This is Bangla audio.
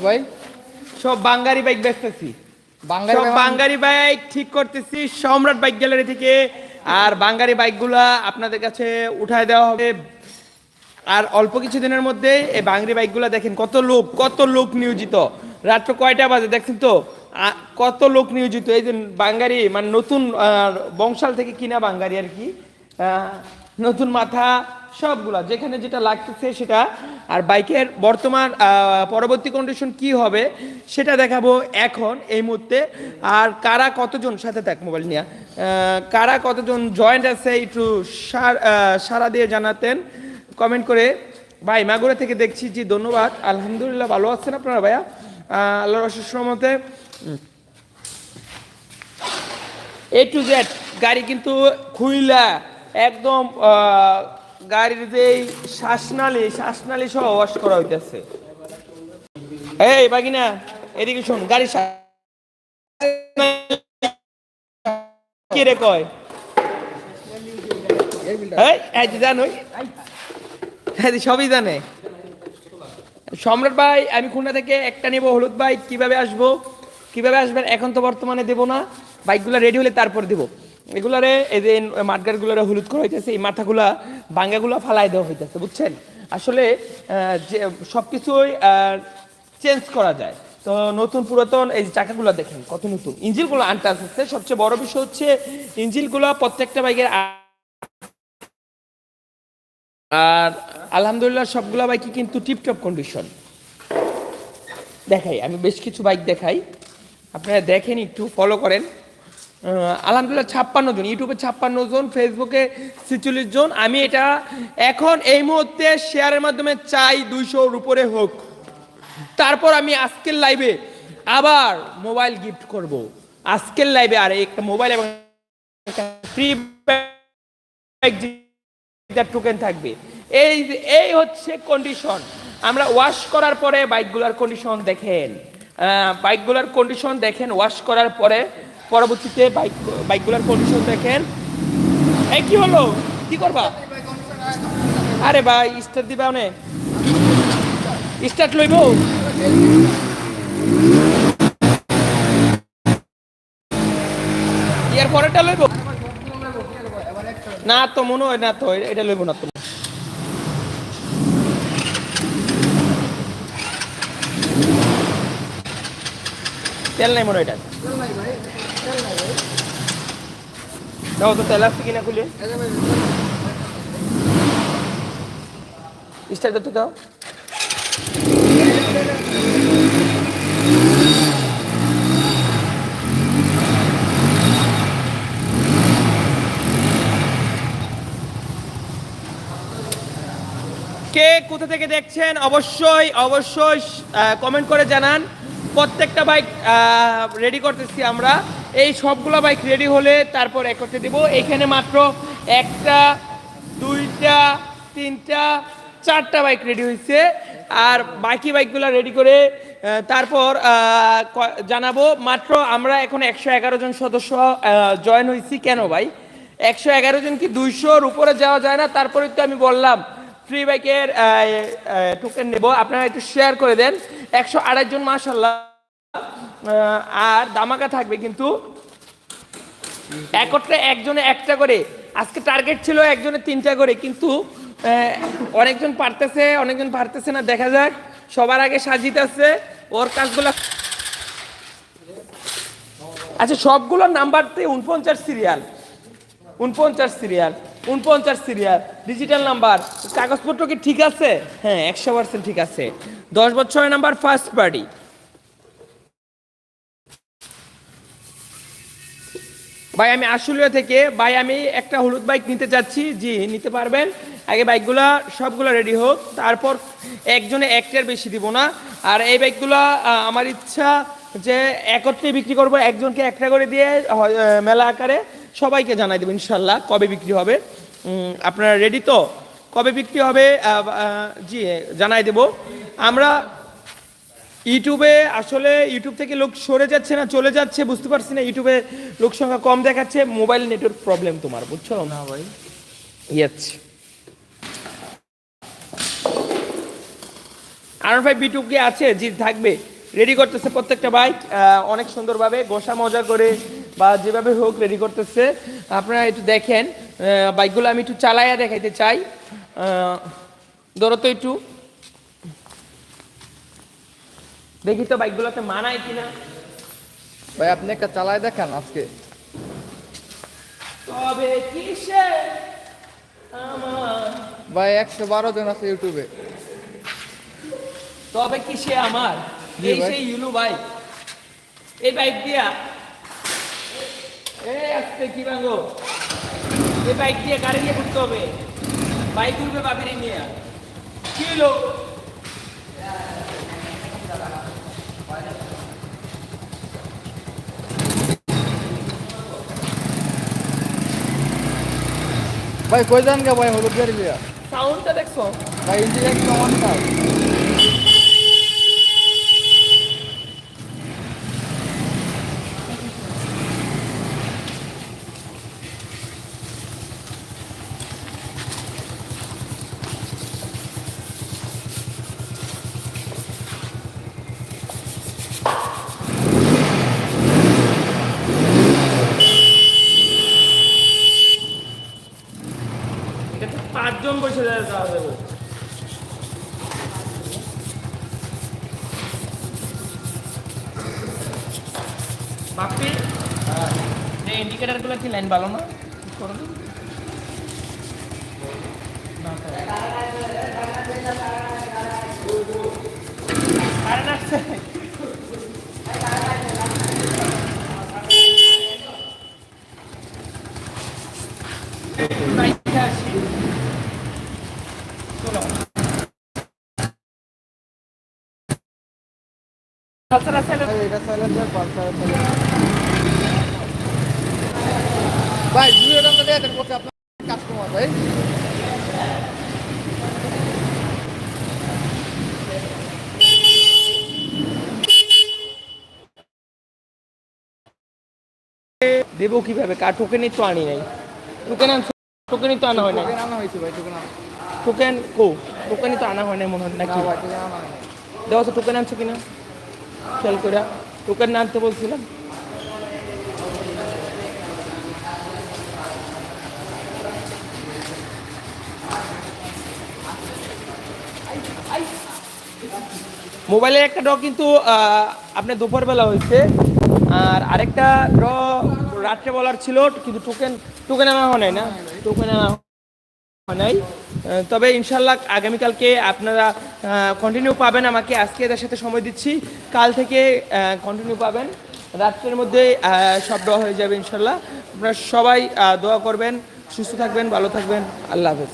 ভাই। সব বাঙ্গারি বাইক বেচতেছি। সব বাঙ্গারি বাইক ঠিক করতেছি সম্রাট বাইক গ্যালারি থেকে। আর বাঙ্গারি বাইকগুলা আপনাদের কাছে উঠায় দেওয়া হবে। আর অল্প কিছু দিনের মধ্যে এই বাঙ্গারি বাইকগুলা দেখেন কত লোক কত লোক নিয়োজিত। রাত্র কয়টা বাজে দেখছেন তো? কত লোক নিয়োজিত। এই যে বাঙ্গারি মানে নতুন বংশাল থেকে কিনা বাঙ্গারি আর কি। আহ, নতুন মাথা সবগুলা, যেখানে যেটা লাগতেছে সেটা। আর বাইকের বর্তমান পরবর্তী কন্ডিশন কি হবে সেটা দেখাবো এখন, এই মুহূর্তে। আর কারা কতজন, সাথে থাক মোবাইল নিয়ে কারা কতজন জয়েন্ট আছে একটু সার- দিয়ে জানাতেন কমেন্ট করে। ভাই, মাগুরা থেকে দেখছি জি ধন্যবাদ, আলহামদুলিল্লাহ ভালো আছেন আপনারা ভাইয়া? আল্লাহর অশেষ রহমতে। এ টু জেড, গাড়ি কিন্তু খুইলা, একদম গাড়ির যে শ্বাসনালী শ্বাসনালী সহ ওয়াশ করা হইতেছে। এই বাগিনা, এদিকে শোন গাড়ি কয়? সবই জানে। সম্রাট ভাই, আমি খুলনা থেকে একটা নেব হলুদ বাইক কীভাবে আসব? কীভাবে আসবেন? এখন তো বর্তমানে দেবো না। বাইকগুলো রেডি হলে তারপর দেবো। এগুলারে এই যে মাঠগাড়গুলোরে হলুদ করা হইতেছে, এই মাথাগুলা বাঙ্গাগুলা ফালাই দেওয়া হইতেছে, বুঝছেন? আসলে যে সব কিছুই চেঞ্জ করা যায়। তো নতুন পুরাতন, এই চাকাগুলো দেখেন, কত নতুন। ইঞ্জিনগুলো আনটাস আছে সবচেয়ে বড় বিষয় হচ্ছে ইঞ্জিনগুলো প্রত্যেকটা বাইকের আর আলহামদুলিল্লাহ সবগুলো বাইকই কিন্তু টিপটপ কন্ডিশন দেখাই, আমি বেশ কিছু বাইক দেখাই। আপনারা দেখেন, একটু ফলো করেন। আলহামদুলিল্লাহ, ছাপ্পান্ন জন, ইউটিউবে ছাপ্পান্ন জন, ফেসবুকে ছেচল্লিশ জন। আমি এটা এখন এই মুহূর্তে শেয়ারের মাধ্যমে চাই দুইশোর উপরে হোক। তারপর আমি আজকের লাইভে আবার মোবাইল গিফট করব। আজকের লাইভে আর একটা মোবাইল এবং টোকেন থাকবে। এই এই হচ্ছে কন্ডিশন আমরা ওয়াশ করার পরে বাইকগুলোর কন্ডিশন দেখেন। বাইকগুলোর কন্ডিশন দেখেন ওয়াশ করার পরে পরবর্তীতে বাইক, বাইকগুলোর কন্ডিশন দেখেন। এই কি হলো? কি করবা? আরে ভাই স্টার্ট দিবা অনে স্টার্ট লইব? ইয়ার পরেরটা লইব? না তো, মনে হয় না তো এটা লইব না তো। তেল নাই মনে হয় এটা তো, তেল আছে কিনা খুলে। স্টার্ট করতে দাও। কে কোথা থেকে দেখছেন? অবশ্যই অবশ্যই কমেন্ট করে জানান। প্রত্যেকটা বাইক রেডি করতেছি আমরা। এই সবগুলো বাইক রেডি হলে তারপর এক করতে দেবো। এখানে মাত্র একটা, দুইটা, তিনটা, চারটা বাইক রেডি হয়েছে আর বাকি বাইকগুলো রেডি করে তারপর জানাব। মাত্র আমরা এখন একশো এগারো জন সদস্য জয়েন হয়েছি কেন ভাই? একশো এগারো জন কি দুইশোর উপরে যাওয়া যায় না? তারপরে তো আমি বললাম ফ্রি বাইকের টোকেন নেব। আপনারা একটু শেয়ার করে দেন। একশো আড়াই জন মাসাল্লাহ আর দামাকা থাকবে কিন্তু একত্রে একজনে একটা করে। আজকে টার্গেট ছিল একজনে তিনটা করে, কিন্তু অনেকজন পারতেছে অনেকজন পারতেছে না, দেখা যাক। সবার আগে সাজিতেছে ওর কাজগুলো আচ্ছা সবগুলোর নাম্বারতে উনপঞ্চাশ সিরিয়াল উনপঞ্চাশ সিরিয়াল উনপঞ্চাশ সিরিয়াল ডিজিটাল নাম্বার কাগজপত্র কি ঠিক আছে? হ্যাঁ একশো পার্সেন্ট ঠিক আছে। দশ বছরের নাম্বার ফার্স্ট পার্টি ভাই আমি আশুলিয়া থেকে ভাই আমি একটা হলুদ বাইক নিতে চাচ্ছি জি নিতে পারবেন। আগে বাইকগুলা সবগুলো রেডি হোক তারপর একজনে একটার বেশি দিব না। আর এই বাইকগুলা আমার ইচ্ছা যে একত্রে বিক্রি করব একজনকে একটা করে দিয়ে মেলা আকারে সবাইকে জানাই দেবো ইনশাল্লাহ কবে বিক্রি হবে। আপনারা রেডি তো? কবে বিক্রি হবে? জি জানাই দেব। আমরা ইউটিউবে আসলে ইউটিউব থেকে লোক সরে যাচ্ছে না চলে যাচ্ছে বুঝতে পারছি না। ইউটিউবে লোক সংখ্যা কম দেখাচ্ছে মোবাইল নেটওয়ার্ক প্রবলেম তোমার বুঝছ? না ভাই। ইয়েস আর ভাই বি টু কি আছে? জি থাকবে। রেডি করতেছে প্রত্যেকটা বাইক অনেক সুন্দরভাবে গোসা মজা করে বা যেভাবে হোক রেডি করতেছে। আপনারা একটু দেখেন। বাইকগুলো আমি একটু চালাইয়া দেখাইতে চাই। ধরো তো একটু। দেখি তো বাইকগুলোতে মানায় কিনা। ভাই আপনি একটা চালায় দেখান আজকে। তবে কিসে আমার? ভাই একশো বারো জন আছে ইউটিউবে তবে কিসে আমার? এই সেই ইউলু বাইক এই বাইক দিয়া। এই আজকে কি ভাঙো? এই বাইক দিয়ে গাড়ি নিয়ে ঘুরতে হবে। বাইক ঘুরবে বাবিরে নিয়ে। কি হলো? ভাই কই যান গে ভাই হলুদ গাড়ি লিয়া সাউন্ডটা দেখছ? ভাই ইঞ্জিন একদম অন কাজ এটা বাপ্পি এই ইন্ডিকেটারগুলো কি লাইন ভালো না করে তো। কারেন্ট আসছে। বাইকে আসি। চলো। তাছাড়া ছেলে- ভাই এটা সাইলেন্সার পালসার ভাই দুই টাকা দিয়ে দেন আপনার কাস্টমার ভাই। দেবো কীভাবে? কার টোকেনই তো আনি নাই। টোকেন আনছো টোকেনই তো আনা হয় না টোকেন আনা হয়েছে ভাই টোকেন কো? টোকেনই তো আনা হয় নাই মনে হয় নাকি? না দেওয়া তো টোকেন আনছো কিনা? খেয়াল করে টোকেন না আনতে বলছিলাম। মোবাইলের একটা ড্র কিন্তু আপনার দুপুরবেলা হয়েছে। আর আরেকটা ড্র রাত্রে বলার ছিল, কিন্তু টোকেন টোকেন আনা হয় না। টোকেন হয় নাই। তবে ইনশাল্লাহ আগামীকালকে আপনারা কন্টিনিউ পাবেন আমাকে। আজকে এদের সাথে সময় দিচ্ছি। কাল থেকে কন্টিনিউ পাবেন। রাত্রের মধ্যে সব দেওয়া হয়ে যাবে ইনশাল্লাহ আপনারা সবাই দোয়া করবেন, সুস্থ থাকবেন, ভালো থাকবেন। আল্লাহ হাফেজ।